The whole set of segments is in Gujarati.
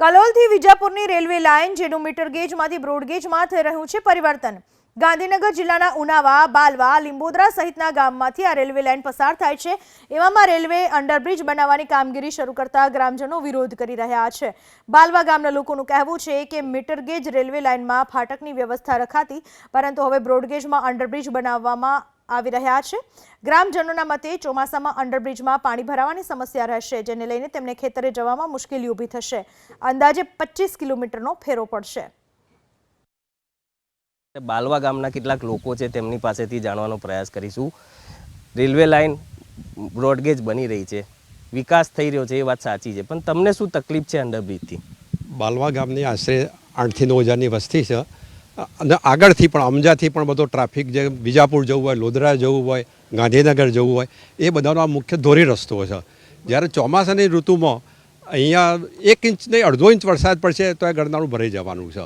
કલોલથી વિજાપુરની રેલવે લાઇન, જેનું મીટર ગેજમાંથી બ્રોડગેજમાં થઈ રહ્યું છે પરિવર્તન. ગાંધીનગર જિલ્લાના ઉનાવા, બાલવા, લીંબોદરા સહિતના ગામમાંથી આ રેલવે લાઇન પસાર થાય છે. એવામાં રેલવે અંડરબ્રિજ બનાવવાની કામગીરી શરૂ કરતા ગ્રામજનો વિરોધ કરી રહ્યા છે. બાલવા ગામના લોકોનું કહેવું છે કે મીટર ગેજ રેલવે લાઇનમાં ફાટકની વ્યવસ્થા રખાતી, પરંતુ હવે બ્રોડગેજમાં અંડરબ્રિજ બનાવવામાં આવી રહ્યા છે. ગ્રામજનોના મતે ચોમાસામાં અંડરબ્રિજમાં પાણી ભરાવાની સમસ્યા રહેશે જેને લઈને તેમને ખેતરે જવામાં મુશ્કેલી ઊભી થશે. અંદાજે પચીસ કિલોમીટરનો ફેરો પડશે. બાલવા ગામના કેટલાક લોકો છે તેમની પાસેથી જાણવાનો પ્રયાસ કરીશું. રેલવે લાઇન બ્રોડગેજ બની રહી છે. વિકાસ થઈ રહ્યો છે એ વાત સાચી છે. પણ તમને શું તકલીફ છે અંડરબ્રિજથી? બાલવા ગામની આશરે આઠથી નવ હજારની વસ્તી છે. અને આગળથી પણ અમજાથી પણ બધો ટ્રાફિક જે વિજાપુર જવું હોય લોધરા જવું હોય, ગાંધીનગર જવું હોય, એ બધાનો આ મુખ્ય ધોરી રસ્તો છે. જ્યારે ચોમાસાની ઋતુમાં અહીંયા એક ઇંચ નહીં, અડધો ઇંચ વરસાદ પડશે તો એ ગરનાળું ભરાઈ જવાનું છે.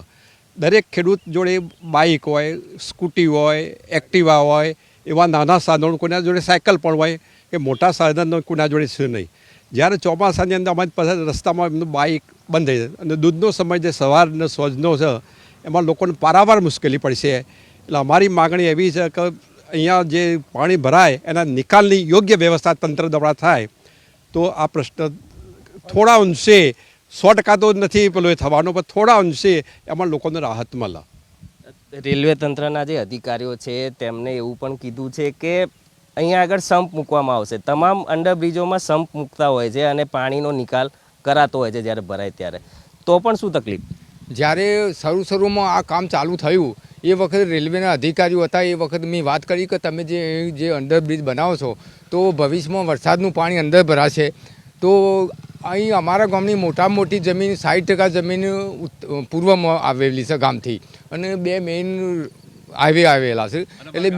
દરેક ખેડૂત જોડે બાઇક હોય, સ્કૂટી હોય, એક્ટિવા હોય, એવા નાના સાધનો કોઈના જોડે સાયકલ પણ હોય કે મોટા સાધનો કોઈના જોડે છે નહીં. જ્યારે ચોમાસાની અંદર અમારી પાસે રસ્તામાં એમનું બાઇક બંધ થઈ જાય. અને દૂધનો સમય જે સવારનો, સોજનો છે એમાં લોકોને પારાવાર મુશ્કેલી પડશે. એટલે અમારી માગણી એવી છે કે અહીંયા જે પાણી ભરાય, એના નિકાલની યોગ્ય વ્યવસ્થા તંત્ર દ્વારા થાય, તો આ પ્રશ્ન થોડા અંશે સો ટકા તો નથી પેલો એ થવાનો, પણ થોડા અંશે એમાં લોકોને રાહત મળે. રેલવે તંત્રના જે અધિકારીઓ છે, તેમને એવું પણ કીધું છે કે અહીંયા આગળ સંપ મૂકવામાં આવશે. તમામ અંડરબ્રિજોમાં સંપ મૂકતા હોય છે અને પાણીનો નિકાલ કરાતો હોય છે જ્યારે ભરાય ત્યારે. તો પણ શું તકલીફ? જ્યારે શરૂ શરૂમાં આ કામ ચાલુ થયું, એ વખતે રેલવેના અધિકારીઓ હતા. એ વખતે મેં વાત કરી કે તમે જે જે અંડરબ્રિજ બનાવો છો, તો ભવિષ્યમાં વરસાદનું પાણી અંદર ભરાશે. તો અહીં અમારા ગામની મોટામાં મોટી જમીન સાઠ ટકા જમીન પૂર્વમાં આવેલી છે ગામથી. અને બે મેઇન હાઈવે આવેલા છે. એટલે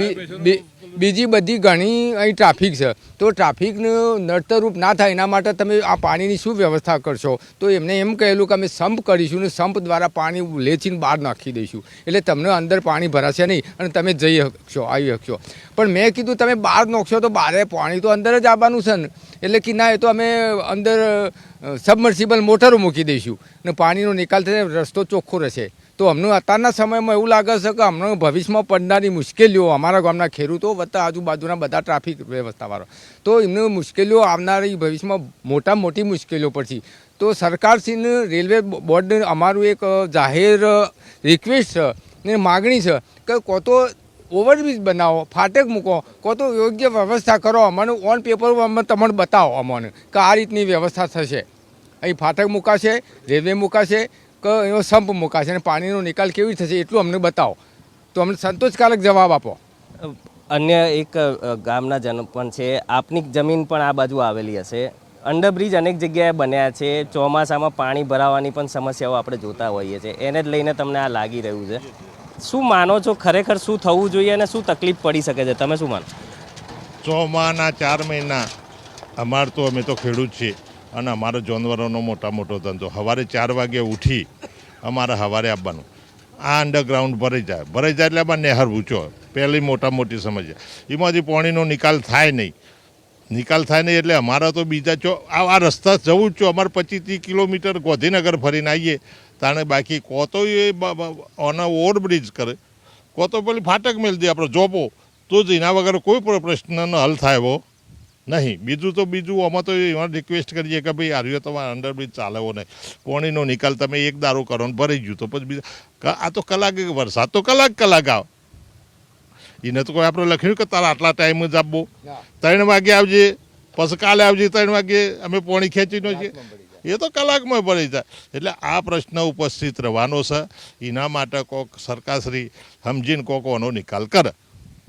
બીજી બધી ઘણી અહીં ટ્રાફિક છે. તો ટ્રાફિકનું નડતરરૂપ ના થાય એના માટે તમે આ પાણીની શું વ્યવસ્થા કરશો? તો એમને એમ કહેલું કે અમે સંપ કરીશું ને સંપ દ્વારા પાણી લેચીને બહાર નાખી દઈશું. એટલે તમને અંદર પાણી ભરાશે નહીં અને તમે જઈ શકશો આવી શકશો. પણ મેં કીધું તમે બહાર નાખશો તો બહારે પાણી તો અંદર જ આવવાનું છે ને. એટલે કે ના એ તો અમે અંદર સબમર્સિબલ મોટરો મૂકી દઈશું. ને પાણીનો નિકાલ થશે રસ્તો ચોખ્ખો રહેશે. તો અમને અત્યારના સમયમાં એવું લાગે છે કે અમને ભવિષ્યમાં પડનારી મુશ્કેલીઓ, અમારા ગામના ખેડૂતો વત્તા આજુબાજુના બધા ટ્રાફિક વ્યવસ્થાવાળો. તો એમને મુશ્કેલીઓ આવનારી ભવિષ્યમાં મોટા મોટી મુશ્કેલીઓ પડશે. તો સરકારશ્રીને રેલવે બોર્ડને અમારું એક જાહેર રિક્વેસ્ટ છે ને માગણી છે કે કો તો ઓવરબ્રિજ બનાવો, ફાટક મૂકો, કો તો યોગ્ય વ્યવસ્થા કરો, અમને ઓન પેપર અમે તમને બતાવો અમને કે આ રીતની વ્યવસ્થા થશે. અહીં ફાટક મૂકાશે, રેલવે મુકાશે એનો સંપ મુકાશે અને પાણીનો નિકાલ કેવી રીતે થશે એટલું અમને બતાવો. તો અમને સંતોષકારક જવાબ આપો. અન્ય એક ગામના જન પણ છે. આપની જમીન પણ આ બાજુ આવેલી હશે. અંડરબ્રિજ અનેક જગ્યાએ બન્યા છે. ચોમાસામાં પાણી ભરાવાની પણ સમસ્યાઓ આપણે જોતા હોઈએ છીએ. એને જ લઈને તમને આ લાગી રહ્યું છે. શું માનો છો ખરેખર શું થવું જોઈએ અને શું તકલીફ પડી શકે છે? તમે શું માનો? ચોમાના ચાર મહિના અમાર તો અમે તો ખેડૂત છીએ. અને અમારો જાનવરોનો મોટા મોટો ધંધો. સવારે ચાર વાગે ઉઠી અમારે સવારે આવવાનું. આ અંડરગ્રાઉન્ડ ભરાઈ જાય. ભરાઈ જાય એટલે આમાં નહેર ઊંચો. પહેલી મોટા મોટી સમસ્યા. એમાંથી પાણીનો નિકાલ થાય નહીં. નિકાલ થાય નહીં એટલે અમારા તો બીજા ચો આ આ રસ્તા જવું જ છો અમારે પચીસ ત્રીસ કિલોમીટર ગોધીનગર ફરીને આવીએ. તાણે બાકી કો તો એ ઓન ઓવરબ્રિજ કરે. કો તો પેલી ફાટક મેળ દે આપણો. જોપો તો જ એના વગર કોઈ પણ પ્રશ્નનો હલ થાય એવો. નહીં બીજું તો બીજું આમાં તો એમાં રિક્વેસ્ટ કરીએ કે ભાઈ આર્યો તમારે અંડરબ્રિજ ચાલવો નહીં. કોણીનો નિકાલ તમે એક દારો કરો ને ભરાઈ ગયું તો પછી બીજા આ તો કલાક વરસાદ તો કલાક કલાક આવ. એને તો કોઈ આપણે લખ્યું કે તારા આટલા ટાઈમ જ આપવો. ત્રણ વાગે આવજે પછી કાલે આવજે ત્રણ વાગે અમે પોણી ખેંચીનો છીએ. એ તો કલાકમાં ભરાઈ જાય. એટલે આ પ્રશ્ન ઉપસ્થિત રહેવાનો છે. એના માટે કોક સરકારશ્રી સમજીને કોક આનો નિકાલ કરે.